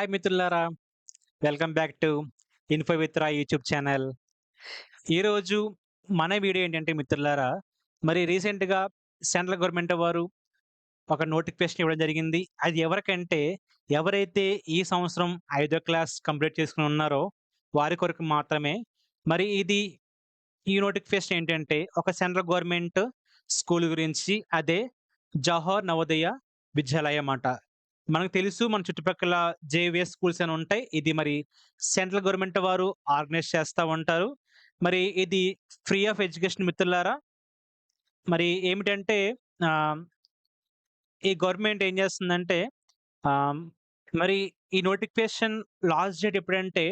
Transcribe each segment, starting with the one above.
Hi మిత్రులారా! Welcome back to info YouTube channel. ఈరోజు మన వీడియో ఏంటంటే మిత్రులారా, మరి రీసెంట్‌గా సెంట్రల్ గవర్నమెంట్ వారు ఒక నోటిఫికేషన్ ఇవ్వడం జరిగింది. అది ఎవరికంటే ఎవరైతే ఈ సంవత్సరం ఐదో క్లాస్ కంప్లీట్ చేసుకుని ఉన్నారో వారి కొరకు మాత్రమే. మరి ఇది ఈ నోటిఫికేషన్ ఏంటంటే ఒక సెంట్రల్ గవర్నమెంట్ స్కూల్ గురించి అదే జవహర్ నవోదయ విద్యాలయ అన్నమాట మనకు తెలుసు మన చుట్టుపక్కల జేవిఎస్ స్కూల్స్ అని ఉంటాయి. ఇది మరి సెంట్రల్ గవర్నమెంట్ వారు ఆర్గనైజ్ చేస్తూ ఉంటారు. మరి ఇది ఫ్రీ ఆఫ్ ఎడ్యుకేషన్ మిత్రులారా. మరి ఏమిటంటే ఈ గవర్నమెంట్ ఏం చేస్తుందంటే మరి ఈ నోటిఫికేషన్ లాస్ట్ డేట్ ఎప్పుడంటే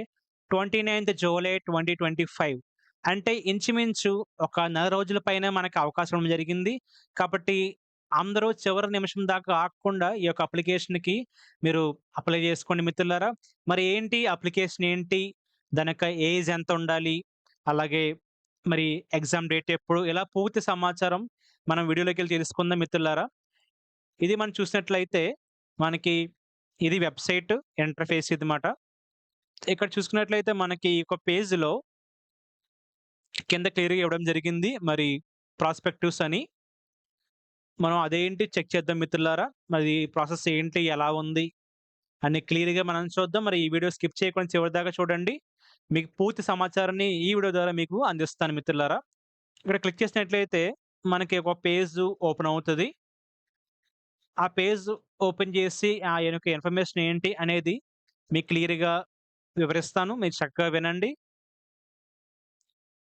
29థ్ జూలై 2025 అంటే ఇంచుమించు ఒక నెల రోజుల పైన మనకి అవకాశం జరిగింది. కాబట్టి అందరూ చివరి నిమిషం దాకా ఆగకుండా ఈ యొక్క అప్లికేషన్‌కి మీరు అప్లై చేసుకోండి మిత్రులారా. మరి ఏంటి అప్లికేషన్ ఏంటి? దాని యొక్క ఏజ్ ఎంత ఉండాలి? అలాగే మరి ఎగ్జామ్ డేట్ ఎప్పుడు? ఇలా పూర్తి సమాచారం మనం వీడియోలోకెళ్ళి తెలుసుకుందాం మిత్రులారా. ఇది మనం చూసినట్లయితే మనకి ఇది వెబ్‌సైట్ ఇంటర్‌ఫేస్ ఇదిమాట. ఇక్కడ చూసుకున్నట్లయితే మనకి ఒక పేజ్‌లో కింద క్లియర్‌గా ఇవ్వడం జరిగింది. మరి ప్రాస్పెక్టివ్స్ అని. మనం అదేంటి చెక్ చేద్దాం మిత్రులారా. మరి ప్రాసెస్ ఏంటి? ఎలా ఉంది? అని క్లియర్‌గా మనం చూద్దాం. మరి ఈ వీడియో స్కిప్ చేయకుండా చివరిదాకా చూడండి. మీకు పూర్తి సమాచారాన్ని ఈ వీడియో ద్వారా మీకు అందిస్తాను మిత్రులారా. ఇక్కడ క్లిక్ చేసినట్లయితే మనకి ఒక పేజ్ ఓపెన్ అవుతుంది ఆ పేజ్ ఓపెన్ చేసి ఆ యొక్క ఇన్ఫర్మేషన్ ఏంటి అనేది మీకు క్లియర్‌గా వివరిస్తాను. మీరు చక్కగా వినండి.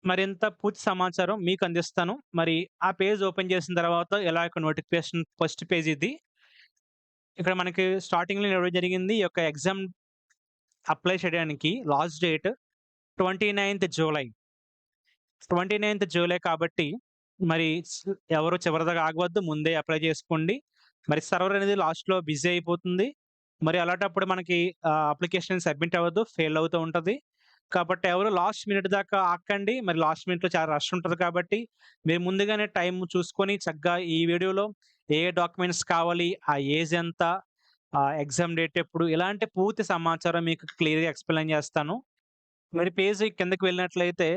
మరింత పూర్తి సమాచారం మీకు అందిస్తాను. మరి ఆ పేజ్ ఓపెన్ చేసిన తర్వాత ఎలా ఒక నోటిఫికేషన్ ఫస్ట్ పేజ్ ఇది. ఇక్కడ మనకి స్టార్టింగ్‌లో ఇవ్వడం జరిగింది. ఈ యొక్క ఎగ్జామ్ అప్లై చేయడానికి లాస్ట్ డేట్ 29థ్ జూలై. 29థ్ జూలై కాబట్టి మరి ఎవరు చివరిదాకా ఆగవద్దు. ముందే అప్లై చేసుకోండి. మరి సర్వర్ అనేది లాస్ట్‌లో బిజీ అయిపోతుంది. మరి అలాంటప్పుడు మనకి అప్లికేషన్ సబ్మిట్ అవ్వద్దు ఫెయిల్ అవుతూ ఉంటుంది కాబట్టి ఎవరు లాస్ట్ మినిట్ దాకా ఆక్కండి మరి లాస్ట్ మినిట్‌లో చాలా రష్ ఉంటుంది కాబట్టి మీరు ముందుగానే టైం చూసుకొని చక్కగా ఈ వీడియోలో ఏ ఏ డాక్యుమెంట్స్ కావాలి? ఆ ఏజ్ ఎంత? ఆ ఎగ్జామ్ డేట్ ఎప్పుడు? ఇలాంటి పూర్తి సమాచారం మీకు క్లియర్‌గా ఎక్స్‌ప్లెయిన్ చేస్తాను. మరి పేజ్ కిందకి వెళ్ళినట్లయితే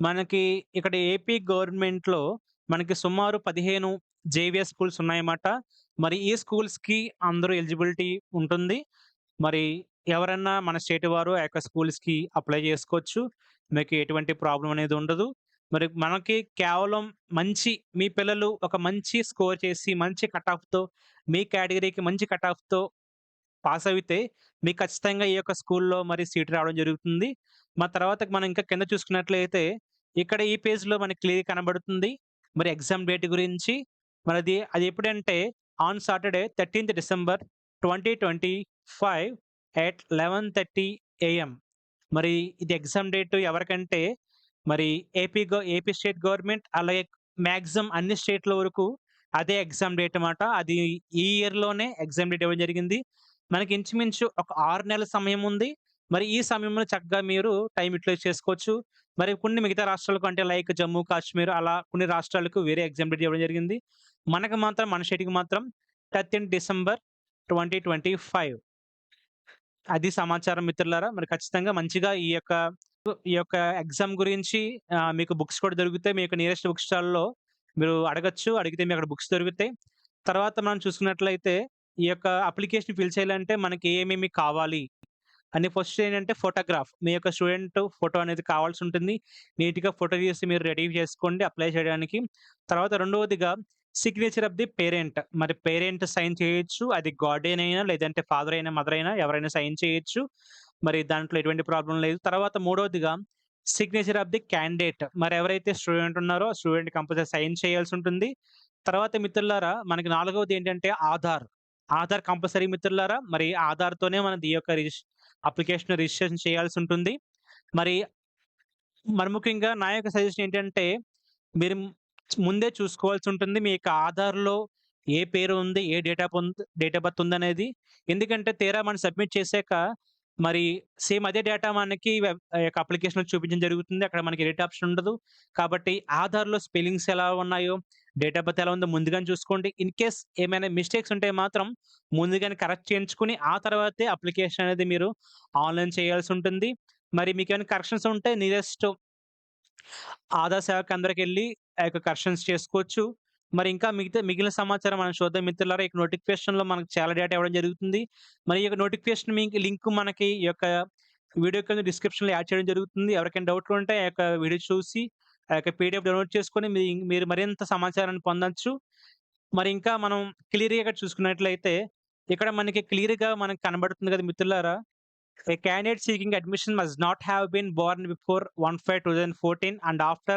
మనకి ఇక్కడ ఏపీ గవర్నమెంట్‌లో మనకి సుమారు 15 జేవిఎస్ స్కూల్స్ ఉన్నాయన్నమాట. మరి ఈ స్కూల్స్‌కి అందరూ ఎలిజిబిలిటీ ఉంటుంది. మరి ఎవరన్నా మన స్టేట్ వారు ఆ యొక్క స్కూల్స్‌కి అప్లై చేసుకోవచ్చు. మీకు ఎటువంటి ప్రాబ్లం అనేది ఉండదు. మరి మనకి కేవలం మంచి మీ పిల్లలు ఒక మంచి స్కోర్ చేసి మంచి కట్ ఆఫ్‌తో మీ కేటగిరీకి మంచి కట్ ఆఫ్‌తో పాస్ అయితే మీకు ఖచ్చితంగా ఈ యొక్క స్కూల్‌లో మరి సీట్ రావడం జరుగుతుంది. మా తర్వాత మనం ఇంకా కింద చూసుకున్నట్లయితే ఇక్కడ ఈ పేజ్‌లో మనకి క్లియర్ కనబడుతుంది. మరి ఎగ్జామ్ డేట్ గురించి మనది అది ఎప్పుడంటే ఆన్ సాటర్‌డే 13థ్ డిసెంబర్ 2025 ఎట్ 11:30 ఏఎం. మరి ఇది ఎగ్జామ్ డేట్ ఎవరికంటే మరి AP go AP state government అలాగే మ్యాక్సిమం అన్ని స్టేట్‌ల వరకు అదే ఎగ్జామ్ డేట్ అనమాట అది ఈ ఇయర్‌లోనే ఎగ్జామ్ డేట్ ఇవ్వడం జరిగింది. మనకి ఇంచుమించు ఒక ఆరు నెలల సమయం ఉంది. మరి ఈ సమయంలో చక్కగా మీరు టైం యూటిలైజ్ చేసుకోవచ్చు. మరి కొన్ని మిగతా రాష్ట్రాలకు అంటే లైక్ జమ్మూ కాశ్మీర్ అలా కొన్ని రాష్ట్రాలకు వేరే ఎగ్జామ్ డేట్ ఇవ్వడం జరిగింది. మనకు మాత్రం మన స్టేట్‌కి మాత్రం 13థ్ డిసెంబర్ 2025. అది సమాచారం మిత్రులారా. మరి ఖచ్చితంగా మంచిగా ఈ యొక్క ఈ యొక్క ఎగ్జామ్ గురించి మీకు బుక్స్ కూడా దొరుకుతాయి. మీ యొక్క నియరెస్ట్ బుక్ స్టాల్‌లో మీరు అడగచ్చు అడిగితే మీకు అక్కడ బుక్స్ దొరుకుతాయి. తర్వాత మనం చూసుకున్నట్లయితే ఈ యొక్క అప్లికేషన్ ఫిల్ చేయాలంటే మనకి ఏమేమి కావాలి? అని ఫస్ట్ ఏంటంటే ఫోటోగ్రాఫ్. మీ యొక్క స్టూడెంట్ ఫోటో అనేది కావాల్సి ఉంటుంది. నీట్‌గా ఫోటో తీసి మీరు రెడీ చేసుకోండి అప్లై చేయడానికి. తర్వాత రెండవదిగా సిగ్నేచర్ ఆఫ్ ది పేరెంట్. మరి పేరెంట్ సైన్ చేయొచ్చు. అది గార్డియన్ అయినా లేదంటే ఫాదర్ అయినా, మదర్ అయినా ఎవరైనా సైన్ చేయొచ్చు. మరి దాంట్లో ఎటువంటి ప్రాబ్లం లేదు. తర్వాత మూడవదిగా సిగ్నేచర్ ఆఫ్ ది క్యాండిడేట్. మరి ఎవరైతే స్టూడెంట్ ఉన్నారో స్టూడెంట్ కంపల్సరీ సైన్ చేయాల్సి ఉంటుంది. తర్వాత మిత్రులారా మనకి నాలుగవది ఏంటంటే ఆధార్. ఆధార్ కంపల్సరీ మిత్రులారా. మరి ఆధార్‌తోనే మనది ఈ యొక్క అప్లికేషన్ రిజిస్ట్రేషన్ చేయాల్సి ఉంటుంది. మరి మరి ముఖ్యంగా నా యొక్క సజెషన్ ఏంటంటే మీరు ముందే చూసుకోవాల్సి ఉంటుంది. మీ యొక్క ఆధార్‌లో ఏ పేరు ఉంది? ఏ డేట్ ఆఫ్ ఉంద్ డేట్ ఆఫ్ బర్త్ ఉందనేది. ఎందుకంటే తీరా మనం సబ్మిట్ చేసాక మరి సేమ్ అదే డేటా మనకి వెబ్ యొక్క అప్లికేషన్‌లో చూపించడం జరుగుతుంది. అక్కడ మనకి రేట్ ఆప్షన్ ఉండదు. కాబట్టి ఆధార్‌లో స్పెల్లింగ్స్ ఎలా ఉన్నాయో, డేట్ ఆఫ్ బర్త్ ఎలా ఉందో ముందుగానే చూసుకోండి. ఇన్ కేస్ ఏమైనా మిస్టేక్స్ ఉంటే మాత్రం ముందుగానే కరెక్ట్ చేయించుకొని, ఆ తర్వాతే అప్లికేషన్ అనేది మీరు ఆన్‌లైన్ చేయాల్సి ఉంటుంది మరి మీకు ఏమైనా కరెక్షన్స్ ఉంటే నియరెస్ట్ ఆధార్ కేంద్రకి వెళ్ళి ఆ యొక్క కరెక్షన్స్ చేసుకోవచ్చు. మరి ఇంకా మిగతా మిగిలిన సమాచారం మనం చూద్దాం మిత్రులారా. ఈ నోటిఫికేషన్‌లో మనకు చాలా డేటా ఇవ్వడం జరుగుతుంది. మరి ఈ యొక్క నోటిఫికేషన్ మీకు లింక్ మనకి ఈ యొక్క వీడియో కింద డిస్క్రిప్షన్‌లో యాడ్ చేయడం జరుగుతుంది. ఎవరికైనా డౌట్లు ఉంటే ఆ యొక్క వీడియో చూసి, ఆ యొక్క పీడిఎఫ్ డౌన్‌లోడ్ చేసుకొని మీరు మరింత సమాచారాన్ని పొందొచ్చు. మరి ఇంకా మనం క్లియర్‌గా చూసుకున్నట్లయితే, ఇక్కడ మనకి క్లియర్‌గా మనకు కనబడుతుంది కదా మిత్రులారా. A candidate seeking admission must not have been born before 1/5/2014 and after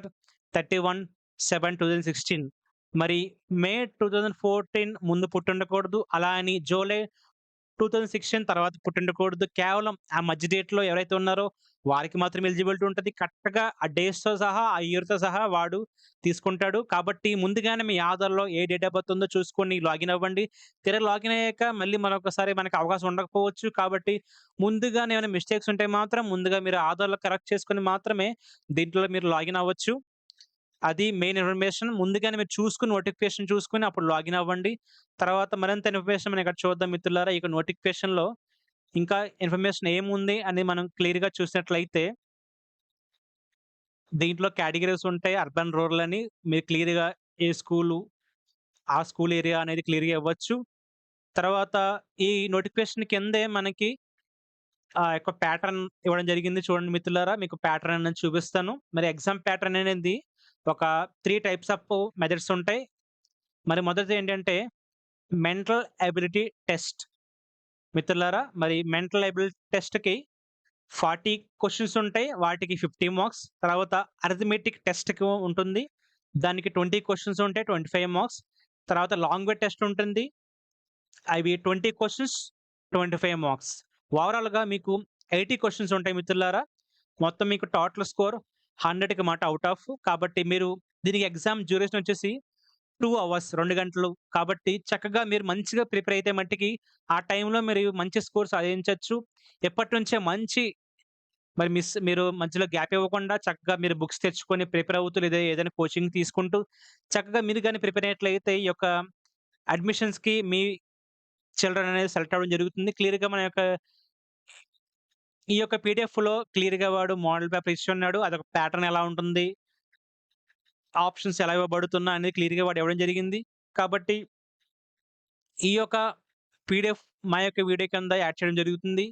31/7/2016 మరి మే 2014 ముందు పుట్టుండకూడదు. అలా అని జూలై 2016 తర్వాత పుట్టిండకూడదు కేవలం ఆ మధ్య డేట్‌లో ఎవరైతే ఉన్నారో వారికి మాత్రం ఎలిజిబిలిటీ ఉంటుంది కరెక్ట్‌గా ఆ డేట్స్‌తో సహా, ఆ ఇయర్‌తో సహా వాడు తీసుకుంటాడు. కాబట్టి ముందుగానే మీ ఆధార్‌లో ఏ డేట్ ఆఫ్ బర్త్ ఉందో చూసుకొని లాగిన్ అవ్వండి. తిరిగి లాగిన్ అయ్యాక మళ్ళీ మరొకసారి మనకు అవకాశం ఉండకపోవచ్చు. కాబట్టి ముందుగానే ఏమైనా మిస్టేక్స్ ఉంటే మాత్రం ముందుగా మీరు ఆధార్‌లో కరెక్ట్ చేసుకుని మాత్రమే దీంట్లో మీరు లాగిన్ అవ్వచ్చు. అది మెయిన్ ఇన్ఫర్మేషన్. ముందుగానే మీరు చూసుకుని నోటిఫికేషన్ చూసుకుని అప్పుడు లాగిన్ అవ్వండి. తర్వాత మరింత ఇన్ఫర్మేషన్ మనం ఇక్కడ చూద్దాం మిత్రులారా. ఈ నోటిఫికేషన్‌లో ఇంకా ఇన్ఫర్మేషన్ ఏముంది అని మనం క్లియర్‌గా చూసినట్లయితే దీంట్లో కేటగిరీస్ ఉంటాయి. అర్బన్, రూరల్ అని మీరు క్లియర్‌గా ఏ స్కూలు, ఆ స్కూల్ ఏరియా అనేది క్లియర్‌గా ఇవ్వచ్చు. తర్వాత ఈ నోటిఫికేషన్ కిందే మనకి ఆ యొక్క ప్యాటర్న్ ఇవ్వడం జరిగింది. చూడండి మిత్రులారా. మీకు ప్యాటర్న్ అనేది చూపిస్తాను. మరి ఎగ్జామ్ ప్యాటర్న్ అనేది ఒక త్రీ టైప్స్ ఆఫ్ మెథడ్స్ ఉంటాయి. మరి మొదటిది ఏంటంటే మెంటల్ ఎబిలిటీ టెస్ట్. మిత్రులారా మరి మెంటల్ ఎబిలిటీ టెస్ట్‌కి ఫార్టీ క్వశ్చన్స్ ఉంటాయి. వాటికి 50 మార్క్స్. తర్వాత అరిథమెటిక్ టెస్ట్‌కి ఉంటుంది. దానికి ట్వంటీ క్వశ్చన్స్ ఉంటాయి. 25 మార్క్స్. తర్వాత లాంగ్వేజ్ టెస్ట్ ఉంటుంది. అవి twenty questions twenty five marks. ఓవరాల్‌గా మీకు ఎయిటీ క్వశ్చన్స్ ఉంటాయి మిత్రులారా. మొత్తం మీకు టోటల్ స్కోర్ 100కి మాట అవుట్ ఆఫ్. కాబట్టి మీరు దీనికి ఎగ్జామ్ డ్యూరేషన్ వచ్చేసి టూ అవర్స్ రెండు గంటలు. కాబట్టి చక్కగా మీరు మంచిగా ప్రిపేర్ అయితే మట్టికి ఆ టైంలో మీరు మంచి స్కోర్ సాధించవచ్చు ఎప్పటి నుంచే మంచి మరి మిస్ మీరు మధ్యలో గ్యాప్ ఇవ్వకుండా చక్కగా మీరు బుక్స్ తెచ్చుకొని ప్రిపేర్ అవుతూ లేదా ఏదైనా కోచింగ్ తీసుకుంటూ చక్కగా మీరు కానీ ప్రిపేర్ అయినట్లయితే ఈ యొక్క అడ్మిషన్స్‌కి మీ చిల్డ్రన్ అనేది సెలెక్ట్ అవ్వడం జరుగుతుంది. క్లియర్‌గా మన యొక్క ఈ యొక్క పీడీఎఫ్‌లో క్లియర్‌గా వాడు మోడల్ పేపర్ ఇచ్చి ఉన్నాడు అదొక ప్యాటర్న్ ఎలా ఉంటుంది? ఆప్షన్స్ ఎలా ఇవ్వబడుతున్నా అనేది క్లియర్‌గా వాడు ఇవ్వడం జరిగింది. కాబట్టి ఈ యొక్క పీడీఎఫ్ మా యొక్క వీడియో కింద యాడ్ చేయడం జరుగుతుంది.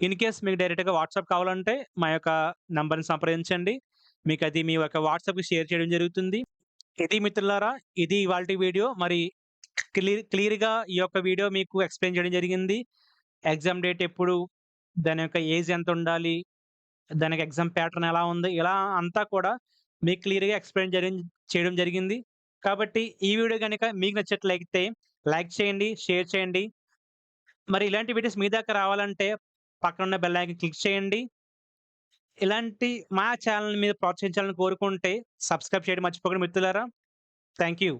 ఇన్ కేస్ మీకు డైరెక్ట్‌గా వాట్సాప్ కావాలంటే మా యొక్క నంబర్‌ని సంప్రదించండి. మీకు అది మీ యొక్క వాట్సాప్‌కి షేర్ చేయడం జరుగుతుంది. ఇది మిత్రులారా ఇది ఇవాళ వీడియో. మరి క్లియర్ క్లియర్‌గా ఈ యొక్క వీడియో మీకు ఎక్స్‌ప్లెయిన్ చేయడం జరిగింది. ఎగ్జామ్ డేట్ ఎప్పుడు? దాని యొక్క ఏజ్ ఎంత ఉండాలి? దానికి ఎగ్జామ్ ప్యాటర్న్ ఎలా ఉంది? ఇలా అంతా కూడా మీకు క్లియర్‌గా ఎక్స్‌ప్లెయిన్ జరి చేయడం జరిగింది. కాబట్టి ఈ వీడియో కనుక మీకు నచ్చట్లయితే లైక్ చేయండి, షేర్ చేయండి. మరి ఇలాంటి వీడియోస్ మీ దాకా రావాలంటే పక్కనున్న బెల్ ఐకన్ క్లిక్ చేయండి. ఇలాంటి మా ఛానల్ మీద ప్రోత్సహించాలని కోరుకుంటే సబ్స్క్రైబ్ చేయడం మర్చిపోకండి మిత్రులారా. Thank you.